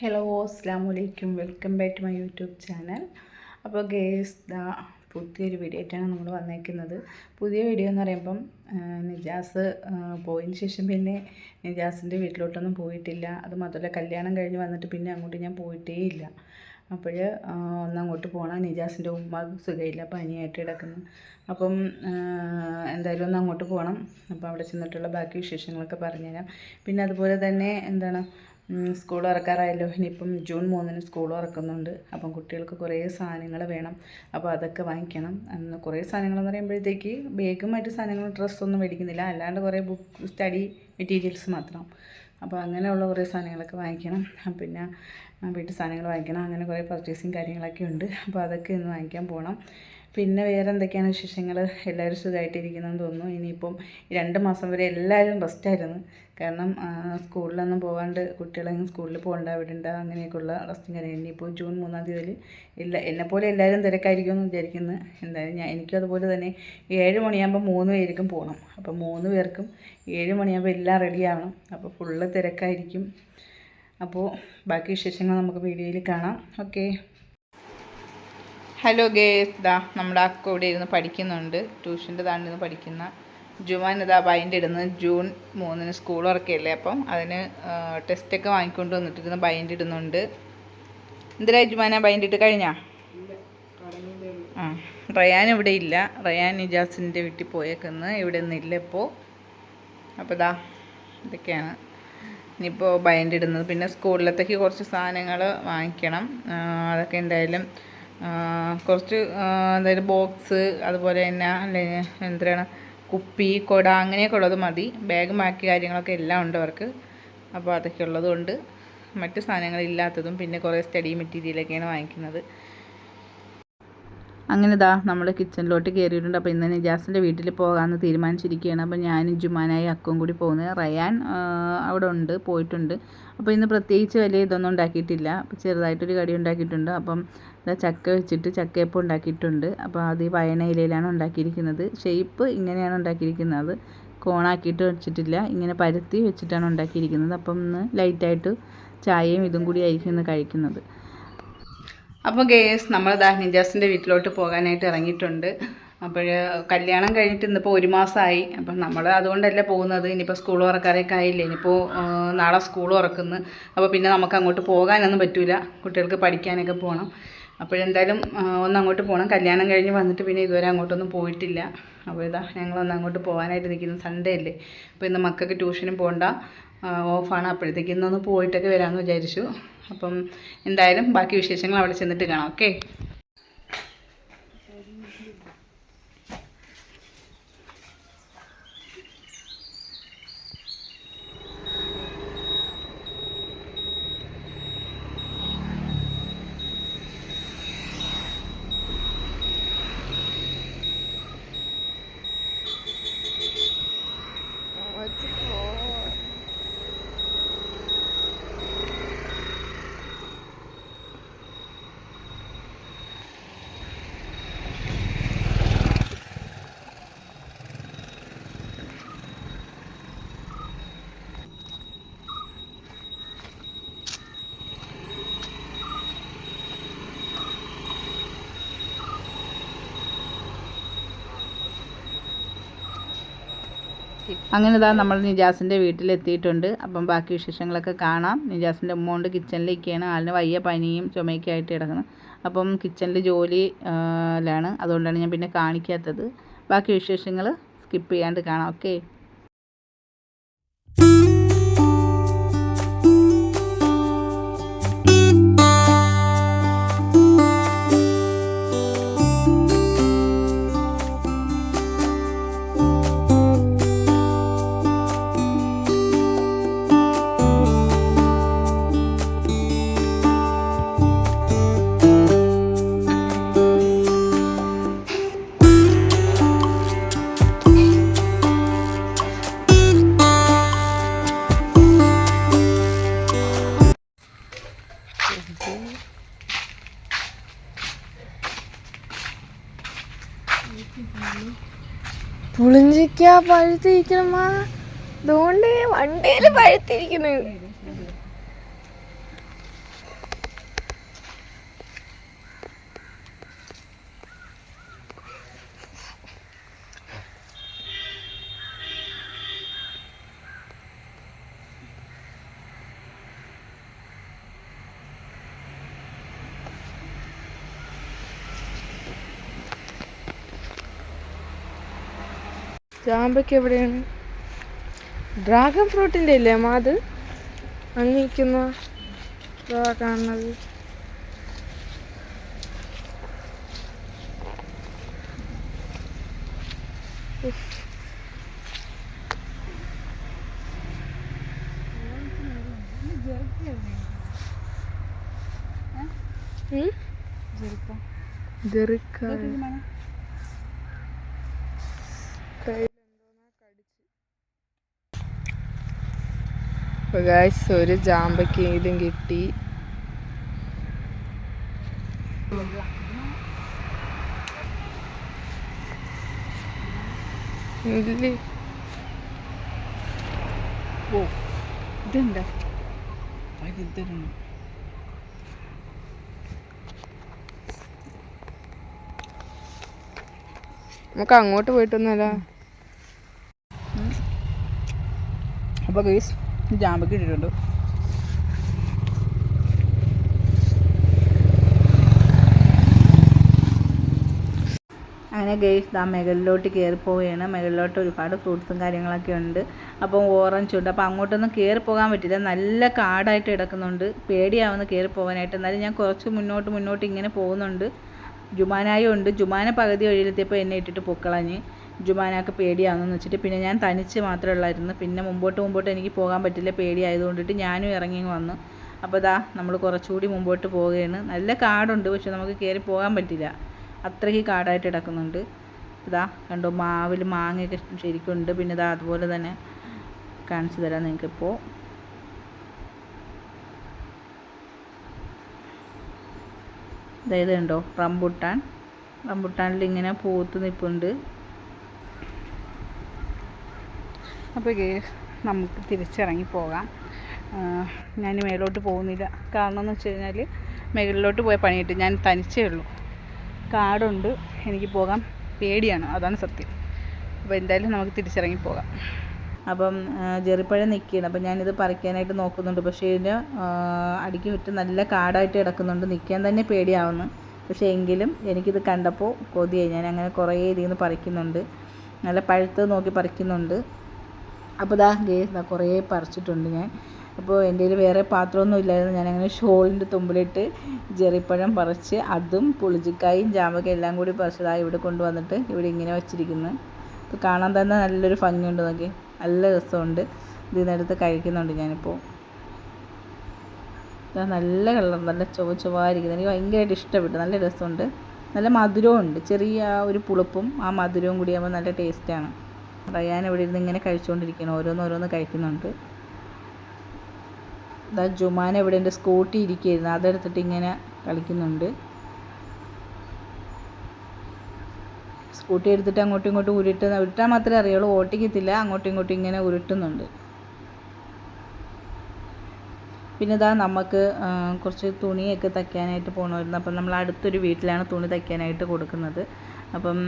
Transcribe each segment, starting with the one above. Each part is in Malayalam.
ഹലോ അസ്സാം welcome back to my YouTube channel. അപ്പോൾ ഗേസ് ദാ പുതിയൊരു വീഡിയോ ആയിട്ടാണ് നമ്മൾ വന്നേക്കുന്നത്. പുതിയ വീഡിയോ എന്ന് പറയുമ്പം നിജാസ് പോയതിന് ശേഷം പിന്നെ നിജാസിന്റെ വീട്ടിലോട്ടൊന്നും പോയിട്ടില്ല. അത് മാത്രമല്ല കല്യാണം കഴിഞ്ഞ് വന്നിട്ട് പിന്നെ അങ്ങോട്ട് ഞാൻ പോയിട്ടേ ഇല്ല അപ്പോൾ ഒന്നങ്ങോട്ട് പോകണം നിജാസിന്റെ ഉമ്മ സുഖമില്ല പനിയായിട്ട് കിടക്കുന്നു. അപ്പം എന്തായാലും ഒന്ന് അങ്ങോട്ട് പോകണം അപ്പോൾ അവിടെ ചെന്നിട്ടുള്ള ബാക്കി വിശേഷങ്ങളൊക്കെ പറഞ്ഞുതരാം. പിന്നെ അതുപോലെ തന്നെ എന്താണ് സ്കൂൾ തുറക്കാറായല്ലോ. ഇനിയിപ്പം ജൂൺ മൂന്നിന് സ്കൂൾ തുറക്കുന്നുണ്ട്. അപ്പം കുട്ടികൾക്ക് കുറേ സാധനങ്ങൾ വേണം. അപ്പോൾ അതൊക്കെ വാങ്ങിക്കണം. അന്ന് കുറേ സാധനങ്ങൾ എന്ന് പറയുമ്പോഴത്തേക്ക് ബേഗും മറ്റു സാധനങ്ങളും ഡ്രസ്സൊന്നും മേടിക്കുന്നില്ല. അല്ലാണ്ട് കുറേ ബുക്ക് സ്റ്റഡി മെറ്റീരിയൽസ് മാത്രം. അപ്പോൾ അങ്ങനെയുള്ള കുറേ സാധനങ്ങളൊക്കെ വാങ്ങിക്കണം. പിന്നെ വീട്ടു സാധനങ്ങൾ വാങ്ങിക്കണം. അങ്ങനെ കുറേ പർച്ചേസിങ് കാര്യങ്ങളൊക്കെ ഉണ്ട്. അപ്പോൾ അതൊക്കെ ഇന്ന് വാങ്ങിക്കാൻ പോകണം പിന്നെ വേറെ എന്തൊക്കെയാണ് വിശേഷങ്ങൾ എല്ലാവരും സുഖമായിട്ടിരിക്കുന്നതെന്ന് തോന്നുന്നു. ഇനിയിപ്പം രണ്ട് മാസം വരെ എല്ലാവരും റെസ്റ്റായിരുന്നു. കാരണം സ്കൂളിലൊന്നും പോകാണ്ട് കുട്ടികളെങ്കിലും സ്കൂളിൽ പോകണ്ട വിടണ്ട അങ്ങനെയൊക്കെയുള്ള റെസ്റ്റും കാര്യങ്ങൾ ഇനിയിപ്പോൾ ജൂൺ മൂന്നാം തീയതി ഇല്ല എന്നെപ്പോലെ എല്ലാവരും തിരക്കായിരിക്കും എന്ന് വിചാരിക്കുന്നു. എന്തായാലും ഞാൻ എനിക്കും അതുപോലെ തന്നെ ഏഴ് മണിയാകുമ്പോൾ മൂന്ന് പേർക്കും പോകണം. അപ്പോൾ മൂന്ന് പേർക്കും ഏഴ് മണിയാകുമ്പോൾ എല്ലാം റെഡി ആവണം. അപ്പോൾ ഫുള്ള് തിരക്കായിരിക്കും. അപ്പോൾ ബാക്കി വിശേഷങ്ങൾ നമുക്ക് വീഡിയോയിൽ കാണാം. ഓക്കെ. ഹലോ ഗേസ് ദാ നമ്മുടെ അക്ക ഇവിടെ ഇരുന്ന് പഠിക്കുന്നുണ്ട്. ട്യൂഷന്റെ താണ്ടിരുന്ന് പഠിക്കുന്ന ജുമാൻ ഇതാ ബൈൻഡ് ഇടുന്നത്. ജൂൺ മൂന്നിന് സ്കൂൾ തുറക്കുകയല്ലേ അപ്പം അതിന് ടെസ്റ്റൊക്കെ വാങ്ങിക്കൊണ്ട് വന്നിട്ടിരുന്ന് ബൈൻഡ് ഇടുന്നുണ്ട്. എന്തിനാ ജുമാന ബൈൻഡ് ഇട്ട് കഴിഞ്ഞാ? ആ റയാൻ ഇവിടെ ഇല്ല. റയാൻ ഇജാസിന്റെ വീട്ടിൽ പോയേക്കുന്നു. ഇവിടെ ഒന്നും ഇപ്പോൾ അപ്പോൾ ദാ ഇതൊക്കെയാണ്. ഇനിയിപ്പോൾ ബൈൻഡ് ഇടുന്നത്. പിന്നെ സ്കൂളിലത്തേക്ക് കുറച്ച് സാധനങ്ങൾ വാങ്ങിക്കണം. അതൊക്കെ എന്തായാലും കുറച്ച് അതായത് ബോക്സ് അതുപോലെ തന്നെ എന്താണ് കുപ്പി കുട അങ്ങനെയൊക്കെ ഉള്ളത് മതി. ബാഗ് ബാക്കി കാര്യങ്ങളൊക്കെ എല്ലാം ഉണ്ട് അവർക്ക്. അപ്പോൾ അതൊക്കെ ഉള്ളതുകൊണ്ട് മറ്റ് സാധനങ്ങളില്ലാത്തതും പിന്നെ കുറേ സ്റ്റഡി മെറ്റീരിയലൊക്കെയാണ് വാങ്ങിക്കുന്നത്. അങ്ങനെ ഇതാ നമ്മൾ കിച്ചണിലോട്ട് കയറിയിട്ടുണ്ട് അപ്പോൾ ഇന്ന് നിജാസിന്റെ വീട്ടിൽ പോകാമെന്ന് തീരുമാനിച്ചിരിക്കുകയാണ്. അപ്പോൾ ഞാനും ജുമാനായി അക്കവും കൂടി പോകുന്നത് റയാൻ അവിടെ ഉണ്ട് പോയിട്ടുണ്ട്. അപ്പോൾ ഇന്ന് പ്രത്യേകിച്ച് വലിയ ഇതൊന്നും ഉണ്ടാക്കിയിട്ടില്ല. അപ്പോൾ ചെറുതായിട്ടൊരു കടി ഉണ്ടാക്കിയിട്ടുണ്ട്. അപ്പം ഇതാ ചക്ക വെച്ചിട്ട് ചക്കയപ്പം ഉണ്ടാക്കിയിട്ടുണ്ട്. അപ്പോൾ അത് ഈ വയണ ഇലയിലാണ് ഉണ്ടാക്കിയിരിക്കുന്നത്. ഷേപ്പ് ഇങ്ങനെയാണ് ഉണ്ടാക്കിയിരിക്കുന്നത്. കോണാക്കിയിട്ട് വെച്ചിട്ടില്ല. ഇങ്ങനെ പരത്തി വെച്ചിട്ടാണ് ഉണ്ടാക്കിയിരിക്കുന്നത്. അപ്പം ഇന്ന് ലൈറ്റായിട്ട് ചായയും ഇതും കൂടി ആയിരിക്കും ഇന്ന് കഴിക്കുന്നത്. അപ്പോൾ ഗേസ് നമ്മൾ ദാ നിജാസിന്റെ വീട്ടിലോട്ട് പോകാനായിട്ട് ഇറങ്ങിയിട്ടുണ്ട്. അപ്പോൾ കല്യാണം കഴിഞ്ഞിട്ട് ഇന്നിപ്പോൾ ഒരു മാസമായി അപ്പം നമ്മൾ അതുകൊണ്ടല്ലേ പോകുന്നത്? ഇനിയിപ്പോൾ സ്കൂൾ തുറക്കാറൊക്കെ ആയില്ലേ? ഇനിയിപ്പോൾ നാളെ സ്കൂൾ തുറക്കുന്നു. അപ്പോൾ പിന്നെ നമുക്ക് അങ്ങോട്ട് പോകാനൊന്നും പറ്റില്ല കുട്ടികൾക്ക് പഠിക്കാനൊക്കെ പോകണം അപ്പോഴെന്തായാലും ഒന്ന് അങ്ങോട്ട് പോകണം കല്യാണം കഴിഞ്ഞ് വന്നിട്ട് പിന്നെ ഇതുവരെ അങ്ങോട്ടൊന്നും പോയിട്ടില്ല. അപ്പോൾ ഇതാ ഞങ്ങളൊന്ന് അങ്ങോട്ട് പോകാനായിട്ട് നിൽക്കുന്നു. സൺഡേ അല്ലേ? അപ്പോൾ ഇന്ന് മക്കൾക്ക് ട്യൂഷനും പോകണ്ട ഓഫാണ് അപ്പോഴത്തേക്ക് ഇന്നൊന്ന് പോയിട്ടൊക്കെ വരാമെന്ന് വിചാരിച്ചു. അപ്പം എന്തായാലും ബാക്കി വിശേഷങ്ങൾ അവിടെ ചെന്നിട്ട് കാണാം ഓക്കെ? അങ്ങനെ ഇതാ നമ്മൾ നിജാസിന്റെ വീട്ടിലെത്തിയിട്ടുണ്ട്. അപ്പം ബാക്കി വിശേഷങ്ങളൊക്കെ കാണാം. നിജാസിന്റെ ഉമ്മോണ്ട് കിച്ചണിലേക്കാണ് ആളിന് വയ്യ പനിയും ചുമയൊക്കെ ആയിട്ട് കിടക്കുന്നത് അപ്പം കിച്ചണിൽ ജോലി ആ, അതുകൊണ്ടാണ് ഞാൻ പിന്നെ കാണിക്കാത്തത്. ബാക്കി വിശേഷങ്ങൾ സ്കിപ്പ് ചെയ്യാണ്ട് കാണാം. ഓക്കെ. പഴുത്തിരിക്കണമാ അതുകൊണ്ട് വണ്ടിയിൽ പഴുത്തിരിക്കുന്നു ചാമ്പയ്ക്ക് എവിടെയാണ് ഡ്രാഗൺ ഫ്രൂട്ടിന്റെ ഇല്ലേ അമ്മ അത്? അങ്ങിക്കുന്ന കാണുന്നത്. ജെറുക്ക. ഉം? ജെറിക്കായ. അപ്പൊ guys, ഒരു ജാമ്പയ്ക്കെങ്കിലും കിട്ടി. ഇതെന്താ? നമുക്ക് അങ്ങോട്ട് പോയിട്ടൊന്നുമല്ല. അപ്പോൾ ഗൈസ് ജാമ്പക്ക് ഇട്ടിട്ടുണ്ട്. അങ്ങനെ ഗെയ്സ് ആ മുകളിലോട്ട് കയറി പോവുകയാണ്. മുകളിലോട്ട് ഒരുപാട് ഫ്രൂട്ട്സും കാര്യങ്ങളൊക്കെ ഉണ്ട്. അപ്പം ഓറഞ്ച് ഉണ്ട്. അപ്പോൾ അങ്ങോട്ടൊന്നും കയറി പോകാൻ പറ്റില്ല. നല്ല കാടായിട്ട് കിടക്കുന്നുണ്ട്. പേടിയാവുന്ന കയറി പോകാനായിട്ട്. എന്നാലും ഞാൻ കുറച്ച് മുന്നോട്ട് മുന്നോട്ട് ഇങ്ങനെ പോകുന്നുണ്ട്. ജുമാനായും ഉണ്ട്. ജുമാന പകുതി വഴിയിലെത്തിയപ്പോൾ എന്നെ ഇട്ടിട്ട് പൊക്കളഞ്ഞ് ജുമാനാക്ക് പേടിയാണെന്ന് വെച്ചിട്ട് പിന്നെ ഞാൻ തനിച്ച് മാത്രമേ ഉള്ളായിരുന്നു. പിന്നെ മുമ്പോട്ട് മുമ്പോട്ട് എനിക്ക് പോകാൻ പറ്റില്ല പേടിയായതുകൊണ്ടിട്ട് ഞാനും ഇറങ്ങി വന്നു. അപ്പോൾ ദാ നമ്മൾ കുറച്ചുകൂടി മുമ്പോട്ട് പോവുകയാണ്. നല്ല കാടുണ്ട് പക്ഷെ നമുക്ക് കയറി പോകാൻ പറ്റില്ല. അത്രയ്ക്ക് കാടായിട്ട് കിടക്കുന്നുണ്ട്. ഇതാ കണ്ടോ മാവിൽ മാങ്ങയൊക്കെ ശരിക്കുണ്ട്. പിന്നെ ഇതാ അതുപോലെ തന്നെ കാണിച്ചു തരാം നിങ്ങൾക്കിപ്പോൾ അതായത് ഉണ്ടോ റംബുട്ടാൻ. റംബുട്ടാനിൽ ഇങ്ങനെ പൂത്ത് നിൽപ്പുണ്ട് അപ്പോൾ ഗേസ് നമുക്ക് തിരിച്ചിറങ്ങി പോകാം. ഞാൻ മേലോട്ട് പോകുന്നില്ല. കാരണം എന്ന് വെച്ച് കഴിഞ്ഞാൽ മുകളിലോട്ട് പോയ പണിയിട്ട് ഞാൻ തനിച്ചേ ഉള്ളൂ. കാടുണ്ട് എനിക്ക് പോകാൻ പേടിയാണ്. അതാണ് സത്യം. അപ്പോൾ എന്തായാലും നമുക്ക് തിരിച്ചിറങ്ങി പോകാം. അപ്പം ജെറിപ്പഴം നിൽക്കുകയാണ് അപ്പം ഞാനിത് പറിക്കാനായിട്ട് നോക്കുന്നുണ്ട്. പക്ഷേ ഇതിന്റെ അടിക്ക് ചുറ്റും നല്ല കാടായിട്ട് കിടക്കുന്നുണ്ട്. നിൽക്കാൻ തന്നെ പേടിയാവുന്നു. പക്ഷേ എങ്കിലും എനിക്കിത് കണ്ടപ്പോൾ കൊതിയായി. ഞാൻ അങ്ങനെ കുറേ ഇതിൽ നിന്ന് പറിക്കുന്നുണ്ട്. നല്ല പഴുത്തത് നോക്കി പറിക്കുന്നുണ്ട്. അപ്പോൾ ഇതാ ഗേസ് ഇതാ കുറേ പറിച്ചിട്ടുണ്ട് ഞാൻ. അപ്പോൾ എന്റെ കയ്യിൽ വേറെ പാത്രമൊന്നും ഇല്ലായിരുന്നു. ഞാനങ്ങനെ ഷോളിന്റെ തുമ്പിലിട്ട് ജെറിപ്പഴം പറിച്ച് അതും പുളിച്ചിക്കായും ജാമൊക്കെ എല്ലാം കൂടി പറിച്ചതാണ് ഇവിടെ കൊണ്ടുവന്നിട്ട് ഇവിടെ ഇങ്ങനെ വെച്ചിരിക്കുന്നു. അപ്പോൾ കാണാൻ തന്നെ നല്ലൊരു ഭംഗിയുണ്ട് നോക്കി നല്ല രസമുണ്ട്. ഇതിൽ നിന്നെടുത്ത് കഴിക്കുന്നുണ്ട് ഞാനിപ്പോൾ ഇതാ നല്ല കളർ നല്ല ചുവ ചുവായിരിക്കുന്നത് എനിക്ക് ഭയങ്കരമായിട്ട് ഇഷ്ടപ്പെട്ടു. നല്ല രസമുണ്ട്. നല്ല മധുരവും ഉണ്ട് ചെറിയ ഒരു പുളിപ്പും ആ മധുരവും കൂടി ആകുമ്പോൾ നല്ല ടേസ്റ്റാണ്. റയാൻ ഇവിടെ ഇരുന്ന് ഇങ്ങനെ കഴിച്ചുകൊണ്ടിരിക്കുകയാണ് ഓരോന്ന് ഓരോന്ന് കഴിക്കുന്നുണ്ട്. ഇതാ ജുമാൻ ഇവിടെ എന്റെ സ്കൂട്ടി ഇരിക്കുകയായിരുന്നു. അതെടുത്തിട്ട് ഇങ്ങനെ കളിക്കുന്നുണ്ട്. സ്കൂട്ടി എടുത്തിട്ട് അങ്ങോട്ടും ഇങ്ങോട്ടും ഉരുട്ടുന്ന ഉരുട്ടാൻ മാത്രമേ അറിയുള്ളൂ ഓട്ടിക്കത്തില്ല അങ്ങോട്ടും ഇങ്ങോട്ടും ഇങ്ങനെ ഉരുട്ടുന്നുണ്ട്. പിന്നെ ഇതാ നമുക്ക് കുറച്ച് തുണിയൊക്കെ തയ്ക്കാനായിട്ട് പോകണമായിരുന്നു അപ്പം നമ്മൾ അടുത്തൊരു വീട്ടിലാണ് തുണി തയ്ക്കാനായിട്ട് കൊടുക്കുന്നത്. അപ്പം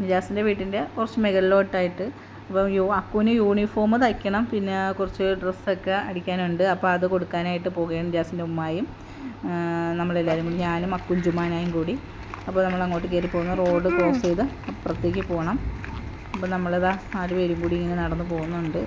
നിജാസിന്റെ വീട്ടിന്റെ കുറച്ച് മുകളിലോട്ടായിട്ട് അപ്പം യു അക്കുവിന് യൂണിഫോം തയ്ക്കണം പിന്നെ കുറച്ച് ഡ്രസ്സൊക്കെ അടിക്കാനുണ്ട്. അപ്പോൾ അത് കൊടുക്കാനായിട്ട് പോവുകയാണ് നിജാസിന്റെ ഉമ്മായും നമ്മളെല്ലാവരും കൂടി ഞാനും അക്കുഞ്ചുമാനായും കൂടി. അപ്പോൾ നമ്മൾ അങ്ങോട്ട് കയറി പോകുന്നു. റോഡ് ക്രോസ് ചെയ്ത് അപ്പുറത്തേക്ക് പോകണം. അപ്പോൾ നമ്മളിതാ നാല് പേരും കൂടി ഇങ്ങനെ നടന്ന് പോകുന്നുണ്ട്.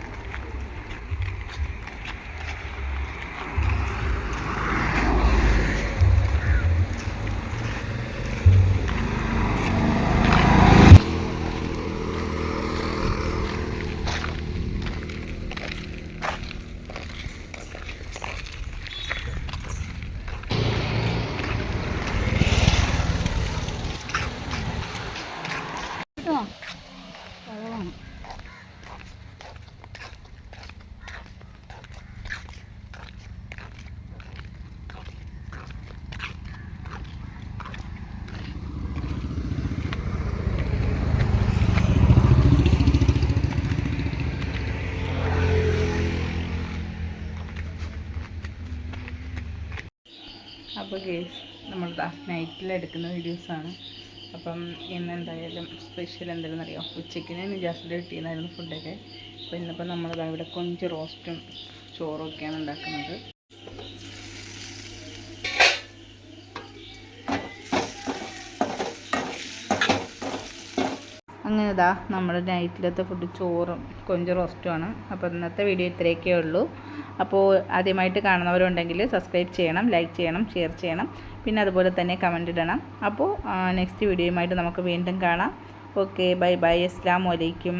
അപ്പോൾ ഗേസ് നമ്മൾ നൈറ്റിൽ എടുക്കുന്ന വീഡിയോസാണ് അപ്പം ഇന്ന് എന്തായാലും സ്പെഷ്യൽ എന്തായാലും അറിയാം? ഉച്ചയ്ക്കിന് നിജാസിൽ കിട്ടിയെന്നായിരുന്നു ഫുഡൊക്കെ അപ്പോൾ ഇന്നിപ്പോൾ നമ്മൾ ഇവിടെ കൊഞ്ച് റോസ്റ്റും ചോറും ഒക്കെയാണ് ഉണ്ടാക്കുന്നത്. അങ്ങനെ ഇതാ നമ്മുടെ നൈറ്റിലത്തെ ഫുഡ് ചോറും കൊഞ്ച് റോസ്റ്റുമാണ് അപ്പോൾ ഇന്നത്തെ വീഡിയോ ഇത്രയൊക്കെ ഉള്ളൂ. അപ്പോൾ ആദ്യമായിട്ട് കാണുന്നവരുണ്ടെങ്കിൽ സബ്സ്ക്രൈബ് ചെയ്യണം ലൈക്ക് ചെയ്യണം ഷെയർ ചെയ്യണം. പിന്നെ അതുപോലെ തന്നെ കമന്റ് ഇടണം. അപ്പോൾ നെക്സ്റ്റ് വീഡിയോയുമായിട്ട് നമുക്ക് വീണ്ടും കാണാം. ഓക്കെ ബൈ ബൈ അസ്സാം വലൈക്കും